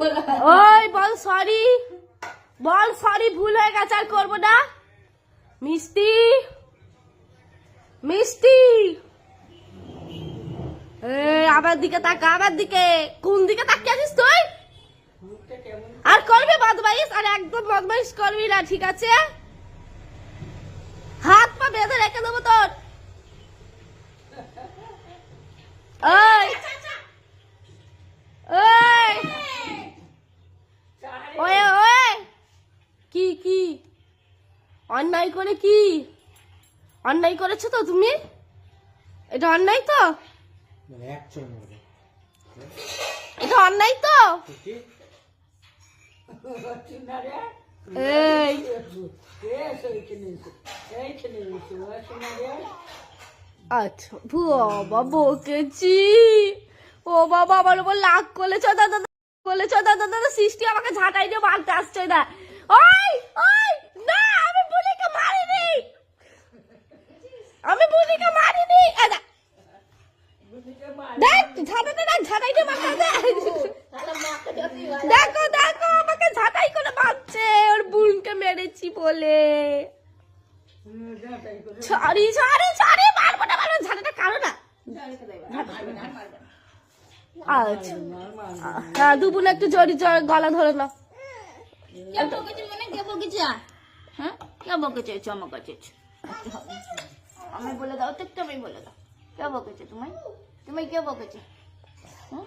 ওই বল সরি বল সরি ভুল হয়ে গেছে আর করব না। মিষ্টি। মিষ্টি। আমার দিকে তাকা আমার দিকে। কোন দিকে তাকিয়ে আছিস তুই? আর করবি বদমাইশ? আর একদম বদমাইশ করবি না ঠিক আছে? হাত পা বেঁধে রেখে দেবো তোর ওই ওই ওয়ে ওয়ে কি? অন্যায় করে কি? অন্যায় করেছ তো তুমি? এটা অন্যায় তো? মানে এটা অন্যায় তো? এই। আচ্ছা বাবা বকেছি ও বাবা আমার উপর লাগ করেছ? দাদা বলেছ দাদা দাদা সৃষ্টি আমাকে ঝাঁটাই দিয়ে মারতে আসছে না ওই ওই, না, আমি বুলিকে মারিনি। আমি বুলিকে মারিনি। এ দা- দেখ ঝাঁটাতে না ঝাঁটাই দিয়ে মারতে আসছে। দেখো দেখো, আমাকে ঝাঁটাই করে মারছে। ওর বোনকে মেরেছি বলে। ছাড়ি ছাড়ি ছাড়ি মারবো না, মারবো ঝাঁটাটা কারও না। আচ্ছা। দুপুন একটু জড়ি জড় গলা ধরে না কে বকেছে মানে কে বকেছে হ্যাঁ কে বকেছে চমক আছে আমি বলে দাও তো তুমি বলে দাও কে বকেছে তোমায় তুমি কে বকেছে হ্যাঁ